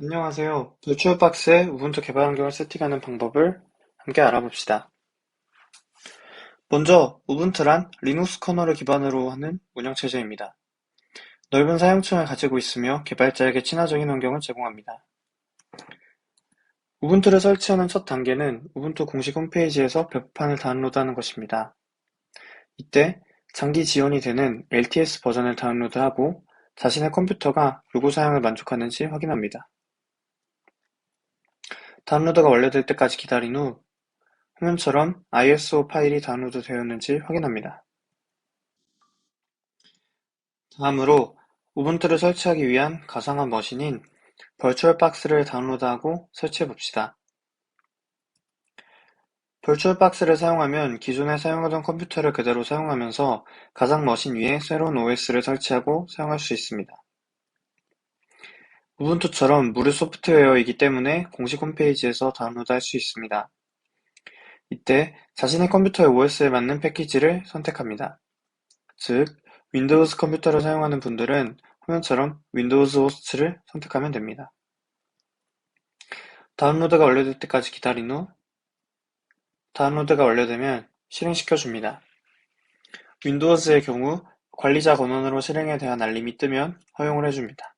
안녕하세요. 노출박스에 우분투 개발 환경을 세팅하는 방법을 함께 알아봅시다. 먼저 우분투란 리눅스 커널을 기반으로 하는 운영체제입니다. 넓은 사용층을 가지고 있으며 개발자에게 친화적인 환경을 제공합니다. 우분투를 설치하는 첫 단계는 우분투 공식 홈페이지에서 벽판을 다운로드하는 것입니다. 이때 장기 지원이 되는 LTS 버전을 다운로드하고 자신의 컴퓨터가 요구 사양을 만족하는지 확인합니다. 다운로드가 완료될 때까지 기다린 후 화면처럼 ISO 파일이 다운로드 되었는지 확인합니다. 다음으로 우분투를 설치하기 위한 가상화 머신인 벌추얼박스를 다운로드하고 설치해 봅시다. 벌추얼박스를 사용하면 기존에 사용하던 컴퓨터를 그대로 사용하면서 가상 머신 위에 새로운 OS를 설치하고 사용할 수 있습니다. 우분투처럼 무료 소프트웨어이기 때문에 공식 홈페이지에서 다운로드할 수 있습니다. 이때 자신의 컴퓨터의 OS에 맞는 패키지를 선택합니다. 즉, 윈도우즈 컴퓨터를 사용하는 분들은 화면처럼 윈도우즈 호스트를 선택하면 됩니다. 다운로드가 완료될 때까지 기다린 후 다운로드가 완료되면 실행시켜 줍니다. 윈도우즈의 경우 관리자 권한으로 실행에 대한 알림이 뜨면 허용을 해줍니다.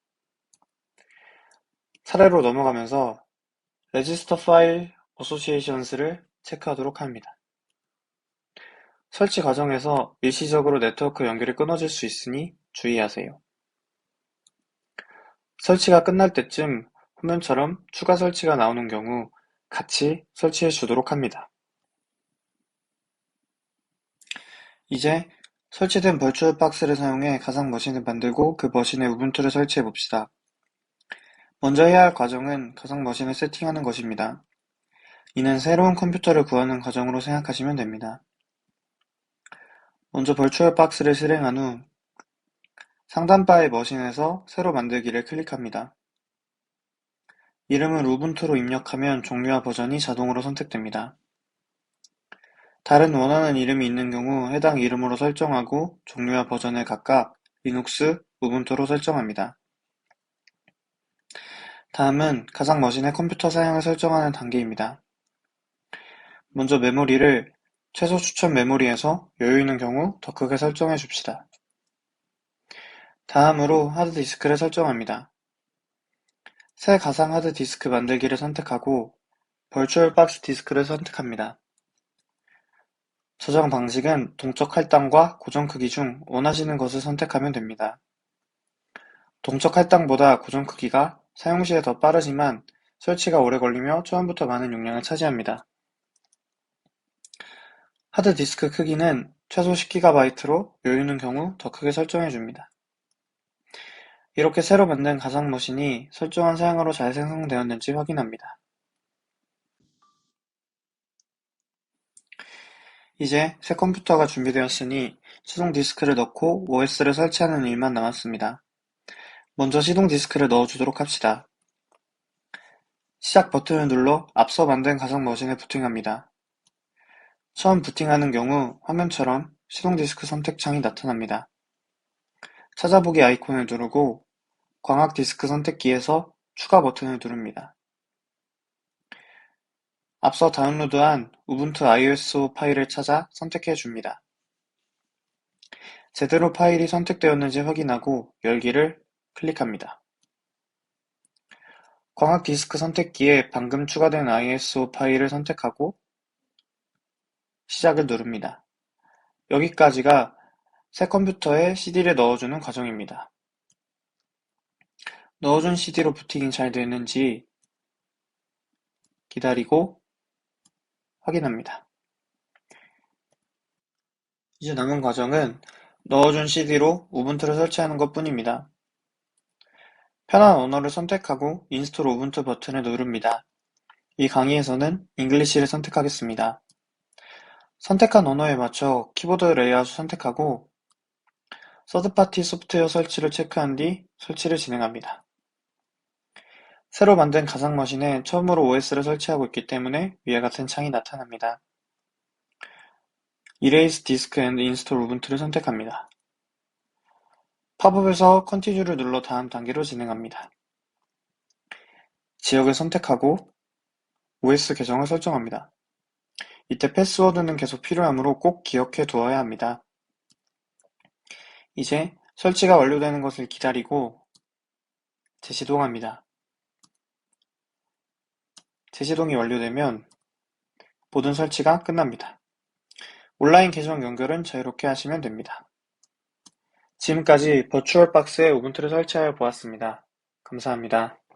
사례로 넘어가면서 Register File Associations를 체크하도록 합니다. 설치 과정에서 일시적으로 네트워크 연결이 끊어질 수 있으니 주의하세요. 설치가 끝날 때쯤 화면처럼 추가 설치가 나오는 경우 같이 설치해 주도록 합니다. 이제 설치된 벌추얼 박스를 사용해 가상 머신을 만들고 그 머신에 우분투를 설치해 봅시다. 먼저 해야 할 과정은 가상 머신을 세팅하는 것입니다. 이는 새로운 컴퓨터를 구하는 과정으로 생각하시면 됩니다. 먼저 벌추얼 박스를 실행한 후 상단바의 머신에서 새로 만들기를 클릭합니다. 이름을 우분투로 입력하면 종류와 버전이 자동으로 선택됩니다. 다른 원하는 이름이 있는 경우 해당 이름으로 설정하고 종류와 버전을 각각 리눅스, 우분투로 설정합니다. 다음은 가상 머신의 컴퓨터 사양을 설정하는 단계입니다. 먼저 메모리를 최소 추천 메모리에서 여유 있는 경우 더 크게 설정해 줍시다. 다음으로 하드디스크를 설정합니다. 새 가상 하드디스크 만들기를 선택하고 벌추얼 박스 디스크를 선택합니다. 저장 방식은 동적 할당과 고정 크기 중 원하시는 것을 선택하면 됩니다. 동적 할당보다 고정 크기가 사용 시에 더 빠르지만 설치가 오래 걸리며 처음부터 많은 용량을 차지합니다. 하드디스크 크기는 최소 10GB로 여유 있는 경우 더 크게 설정해 줍니다. 이렇게 새로 만든 가상 머신이 설정한 사양으로 잘 생성되었는지 확인합니다. 이제 새 컴퓨터가 준비되었으니 시동 디스크를 넣고 OS를 설치하는 일만 남았습니다. 먼저 시동 디스크를 넣어 주도록 합시다. 시작 버튼을 눌러 앞서 만든 가상 머신에 부팅합니다. 처음 부팅하는 경우 화면처럼 시동 디스크 선택창이 나타납니다. 찾아보기 아이콘을 누르고 광학 디스크 선택기에서 추가 버튼을 누릅니다. 앞서 다운로드한 우분투 ISO 파일을 찾아 선택해 줍니다. 제대로 파일이 선택되었는지 확인하고 열기를 클릭합니다. 광학 디스크 선택기에 방금 추가된 ISO 파일을 선택하고 시작을 누릅니다. 여기까지가 새 컴퓨터에 CD를 넣어주는 과정입니다. 넣어준 CD로 부팅이 잘 되는지 기다리고 확인합니다. 이제 남은 과정은 넣어준 CD로 우분투를 설치하는 것 뿐입니다. 편한 언어를 선택하고 인스톨 우분투 버튼을 누릅니다. 이 강의에서는 잉글리시를 선택하겠습니다. 선택한 언어에 맞춰 키보드 레이아웃을 선택하고 서드파티 소프트웨어 설치를 체크한 뒤 설치를 진행합니다. 새로 만든 가상 머신에 처음으로 OS를 설치하고 있기 때문에 위와 같은 창이 나타납니다. Erase Disk and Install Ubuntu를 선택합니다. 팝업에서 컨티뉴를 눌러 다음 단계로 진행합니다. 지역을 선택하고 OS 계정을 설정합니다. 이때 패스워드는 계속 필요하므로 꼭 기억해 두어야 합니다. 이제 설치가 완료되는 것을 기다리고 재시동합니다. 재시동이 완료되면 모든 설치가 끝납니다. 온라인 계정 연결은 자유롭게 하시면 됩니다. 지금까지 버추얼박스의 우분투를 설치하여 보았습니다. 감사합니다.